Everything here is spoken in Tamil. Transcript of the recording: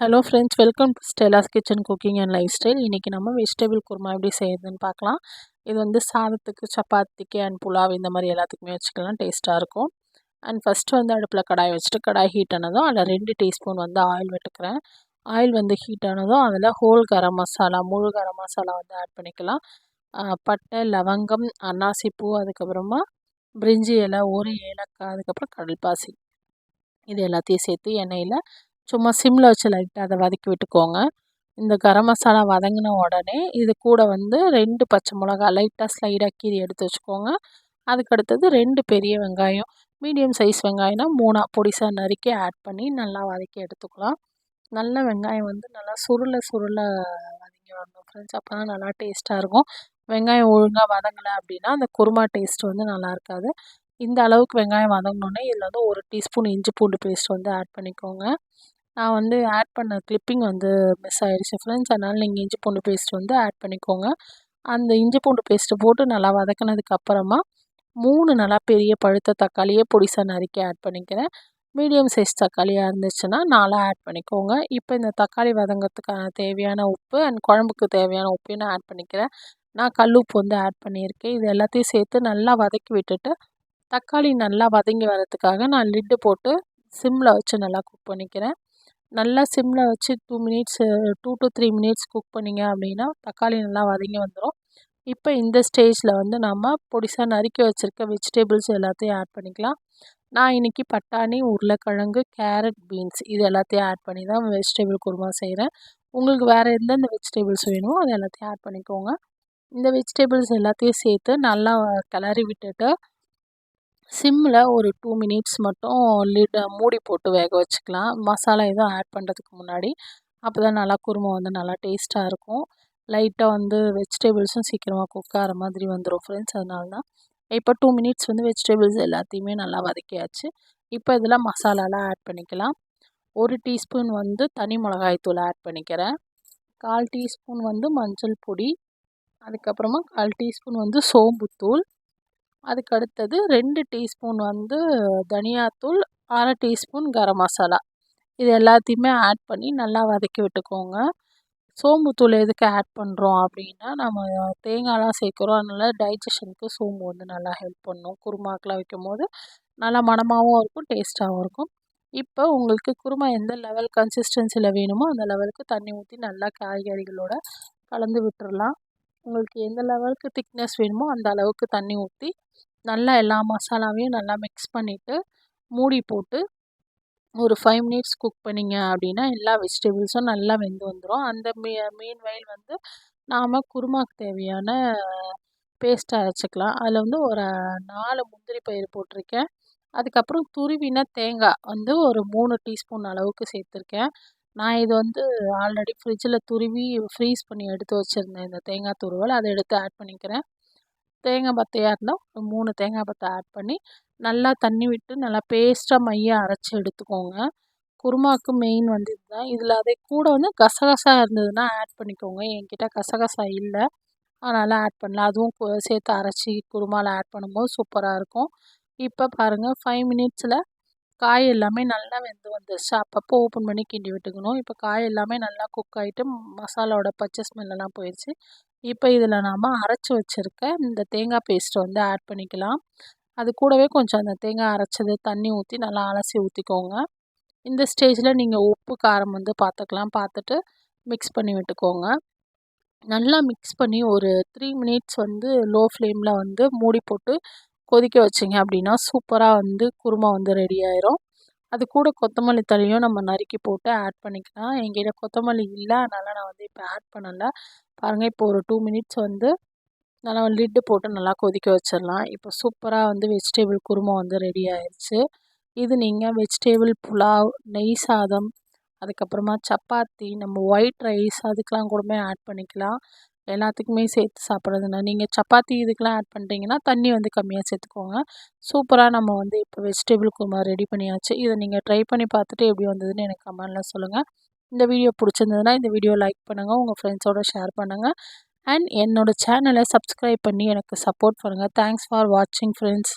Hello friends welcome to Stella's kitchen cooking and lifestyle இன்றைக்கி நம்ம வெஜிடபிள் குருமா எப்படி செய்யுதுன்னு பார்க்கலாம். இது வந்து சாதத்துக்கு சப்பாத்திக்கு அண்ட் புலாவ் இந்த மாதிரி எல்லாத்துக்குமே வச்சுக்கலாம். டேஸ்ட்டாக இருக்கும். அண்ட் ஃபஸ்ட்டு வந்து அடுப்பில் கடாய் வச்சுட்டு கடாய் ஹீட் ஆனதும் அதில் ரெண்டு டீஸ்பூன் வந்து ஆயில் விட்டுக்கிறேன். ஆயில் வந்து ஹீட் ஆனதும் அதில் ஹோல் கரம் மசாலா முழு கரம் மசாலா வந்து ஆட் பண்ணிக்கலாம். பட்டை லவங்கம் அன்னாசிப்பூ அதுக்கப்புறமா பிரிஞ்சி இலை ஒரு ஏலக்காய் அதுக்கப்புறம் கடல்பாசி இது எல்லாத்தையும் சேர்த்து எண்ணெயில் சும்மா சிம்மில் வச்சு லைட்டாக அதை வதக்கி விட்டுக்கோங்க. இந்த கரம் மசாலா வதங்கின உடனே இது கூட வந்து ரெண்டு பச்சை மிளகா லைட்டாக ஸ்லைடாக கீரி எடுத்து வச்சுக்கோங்க. அதுக்கடுத்தது ரெண்டு பெரிய வெங்காயம் மீடியம் சைஸ் வெங்காயம்னா மூணாக பொடிசாக நறுக்கி ஆட் பண்ணி நல்லா வதக்கி எடுத்துக்கலாம். நல்ல வெங்காயம் வந்து நல்லா சுருள சுருள வதங்கி வரணும் ஃப்ரெண்ட்ஸ் அப்போ தான் நல்லா டேஸ்ட்டாக இருக்கும். வெங்காயம் ஒழுங்காக வதங்கலை அப்படின்னா அந்த குருமா டேஸ்ட் வந்து நல்லா இருக்காது. இந்த அளவுக்கு வெங்காயம் வதங்கினோடனே இதில் வந்து ஒரு டீஸ்பூன் இஞ்சி பூண்டு பேஸ்ட் வந்து ஆட் பண்ணிக்கோங்க. நான் வந்து ஆட் பண்ண கிளிப்பிங் வந்து மிஸ் ஆகிடுச்சு ஃப்ரெண்ட்ஸ் அதனால் நீங்கள் இஞ்சி பூண்டு பேஸ்ட் வந்து ஆட் பண்ணிக்கோங்க. அந்த இஞ்சி பூண்டு பேஸ்ட்டு போட்டு நல்லா வதக்கினதுக்கப்புறமா மூணு நல்லா பெரிய பழுத்த தக்காளியே பொடிசாக நறுக்கி ஆட் பண்ணிக்கிறேன். மீடியம் சைஸ் தக்காளியாக இருந்துச்சுன்னா நாலாக ஆட் பண்ணிக்கோங்க. இப்போ இந்த தக்காளி வதங்கிறதுக்கான தேவையான உப்பு அண்ட் குழம்புக்கு தேவையான உப்பையும் நான் ஆட் பண்ணிக்கிறேன். நான் கல் உப்பு வந்து ஆட் பண்ணியிருக்கேன். இது எல்லாத்தையும் சேர்த்து நல்லா வதக்கி விட்டுட்டு தக்காளி நல்லா வதங்கி வரதுக்காக நான் லிட்டு போட்டு சிம்மில் வச்சு நல்லா குக் பண்ணிக்கிறேன். நல்லா சிம்மில் வச்சு two minutes two to three minutes cook பண்ணிங்க அப்படின்னா தக்காளி நல்லா வதங்கி வந்துடும் இப்போ இந்த ஸ்டேஜில் வந்து நம்ம பொடிசாக நறுக்கி வச்சுருக்க வெஜிடபிள்ஸ் எல்லாத்தையும் ஆட் பண்ணிக்கலாம். நான் இன்றைக்கி பட்டாணி உருளைக்கிழங்கு கேரட் பீன்ஸ் இது எல்லாத்தையும் ஆட் பண்ணி தான் வெஜிடபிள் குருமா செய்கிறேன் உங்களுக்கு வேறு எந்தெந்த வெஜிடபிள்ஸ் வேணுமோ அது எல்லாத்தையும் ஆட் பண்ணிக்கோங்க. இந்த வெஜிடபிள்ஸ் எல்லாத்தையும் சேர்த்து நல்லா கிளறி விட்டுட்டு சிம்மில் ஒரு டூ மினிட்ஸ் மட்டும் லிட்டை மூடி போட்டு வேக வச்சுக்கலாம். மசாலா எதுவும் ஆட் பண்ணுறதுக்கு முன்னாடி. அப்போ தான் நல்லா குருமா வந்து நல்லா டேஸ்ட்டாக இருக்கும். லைட்டாக வந்து வெஜிடபிள்ஸும் சீக்கிரமாக குக் ஆகிற மாதிரி வந்துடும் ஃப்ரெண்ட்ஸ் அதனால தான் இப்போ டூ மினிட்ஸ் வந்து வெஜிடபிள்ஸ் எல்லாத்தையுமே நல்லா வதக்கியாச்சு. இப்போ இதில் மசாலாலாம் ஆட் பண்ணிக்கலாம். ஒரு டீஸ்பூன் வந்து தனி மிளகாய் தூள் ஆட் பண்ணிக்கிறேன். கால் டீஸ்பூன் வந்து மஞ்சள் பொடி. அதுக்கப்புறமா கால் டீஸ்பூன் வந்து சோம்புத்தூள். அதுக்கு அடுத்தது ரெண்டு டீஸ்பூன் வந்து தனியாத்தூள் அரை டீஸ்பூன் கரம் மசாலா. இது எல்லாத்தையுமே ஆட் பண்ணி நல்லா வதக்கி விட்டுக்கோங்க. சோம்புத்தூள் எதுக்கு ஆட் பண்ணுறோம் அப்படின்னா நம்ம தேங்காய்லாம் சேர்க்குறோம். அதனால் டைஜஷனுக்கு சோம்பு வந்து நல்லா ஹெல்ப் பண்ணும். குருமாக்கெலாம் வைக்கும் போது நல்லா மணமாகவும் இருக்கும் டேஸ்ட்டாகவும் இருக்கும். இப்போ உங்களுக்கு குருமா எந்த லெவல் கன்சிஸ்டன்சியில் வேணுமோ அந்த லெவலுக்கு தண்ணி ஊற்றி நல்லா காய்கறிகளோட கலந்து விட்டுறலாம். உங்களுக்கு எந்த லெவலுக்கு திக்னஸ் வேணுமோ அந்த அளவுக்கு தண்ணி ஊற்றி நல்லா எல்லா மசாலாவையும் நல்லா மிக்ஸ் பண்ணிவிட்டு மூடி போட்டு ஒரு ஃபைவ் மினிட்ஸ் குக் பண்ணிங்க அப்படின்னா எல்லா வெஜிடபிள்ஸும் நல்லா வெந்து வந்துடும் அந்த மீ மீன் வயல் வந்து நாம் குருமாக்கு தேவையான பேஸ்ட் அரைச்சிக்கலாம். அதில் வந்து ஒரு நாலு முந்திரி பயிர் போட்டிருக்கேன். அதுக்கப்புறம் துருவின தேங்காய் வந்து ஒரு மூணு டீஸ்பூன் அளவுக்கு சேர்த்துருக்கேன். நான் இது வந்து ஆல்ரெடி ஃப்ரிட்ஜில் துருவி ஃப்ரீஸ் பண்ணி எடுத்து வச்சுருந்தேன். இந்த தேங்காய் துருவல். அதை எடுத்து ஆட் பண்ணிக்கிறேன். தேங்காய் பத்தையாக இருந்தால் ஒரு மூணு தேங்காய் பத்தை ஆட் பண்ணி நல்லா தண்ணி விட்டு நல்லா பேஸ்ட்டாக மையாக அரைச்சி எடுத்துக்கோங்க. குருமாவுக்கு மெயின் வந்து இதுதான். இதில் அதே கூட வந்து கசகசா இருந்ததுன்னா ஆட் பண்ணிக்கோங்க. என்கிட்ட கசகசா இல்லை. அதனால் ஆட் பண்ணல. அதுவும் சேர்த்து அரைச்சி குருமாவில் ஆட் பண்ணும்போது சூப்பராக இருக்கும். இப்போ பாருங்கள் ஃபைவ் மினிட்ஸில் காய் எல்லாமே நல்லா வெந்து வந்துருச்சு. அப்பப்போ ஓப்பன் பண்ணி கிண்டி விட்டுக்கணும். இப்போ காய் எல்லாமே நல்லா குக் ஆகிட்டு மசாலாவோட பச்சை ஸ்மெல்லாம் போயிடுச்சு இப்போ இதில் நாம் அரைச்சி வச்சுருக்க இந்த தேங்காய் பேஸ்ட்டை வந்து ஆட் பண்ணிக்கலாம். அது கூடவே கொஞ்சம் அந்த தேங்காய் அரைச்சது தண்ணி ஊற்றி நல்லா அலசி ஊற்றிக்கோங்க இந்த ஸ்டேஜில் நீங்கள் உப்பு காரம் வந்து பார்த்துக்கலாம் பார்த்துட்டு மிக்ஸ் பண்ணி விட்டுக்கோங்க. நல்லா மிக்ஸ் பண்ணி ஒரு த்ரீ மினிட்ஸ் வந்து லோ ஃப்ளேமில் வந்து மூடி போட்டு கொதிக்க வச்சிங்க அப்படின்னா சூப்பராக வந்து குருமா வந்து ரெடி ஆயிரும். அது கூட கொத்தமல்லி தழையும் நம்ம நறுக்கி போட்டு ஆட் பண்ணிக்கலாம். எங்கிட்ட கொத்தமல்லி இல்லை. அதனால் நான் வந்து இப்போ ஆட் பண்ணலை. பாருங்கள் இப்போ ஒரு டூ மினிட்ஸ் வந்து நல்லா லிட்டு போட்டு நல்லா கொதிக்க வச்சிடலாம். இப்போ சூப்பராக வந்து வெஜிடேபிள் குருமா வந்து ரெடி ஆயிடுச்சு இது நீங்கள் வெஜிடேபிள் புலாவ் நெய் சாதம் அதுக்கப்புறமா சப்பாத்தி நம்ம ஒயிட் ரைஸ் அதுக்கெலாம் கூடமே ஆட் பண்ணிக்கலாம். எல்லாத்துக்குமே சேர்த்து சாப்பிட்றதுனா நீங்கள் சப்பாத்தி இதுக்கெலாம் ஆட் பண்ணுறீங்கன்னா தண்ணி வந்து கம்மியாக சேர்த்துக்கோங்க. சூப்பராக நம்ம வந்து இப்போ வெஜிடபிள் குருமா ரெடி பண்ணியாச்சு. இதை நீங்கள் ட்ரை பண்ணி பார்த்துட்டு எப்படி வந்ததுன்னு எனக்கு கமெண்டில் சொல்லுங்கள் இந்த வீடியோ பிடிச்சிருந்ததுன்னா இந்த வீடியோ லைக் பண்ணுங்கள் உங்கள் ஃப்ரெண்ட்ஸோடு ஷேர் பண்ணுங்கள் அண்ட் என்னோடய சேனலை சப்ஸ்கிரைப் பண்ணி எனக்கு சப்போர்ட் பண்ணுங்கள் தேங்க்ஸ் ஃபார் வாட்சிங் ஃப்ரெண்ட்ஸ்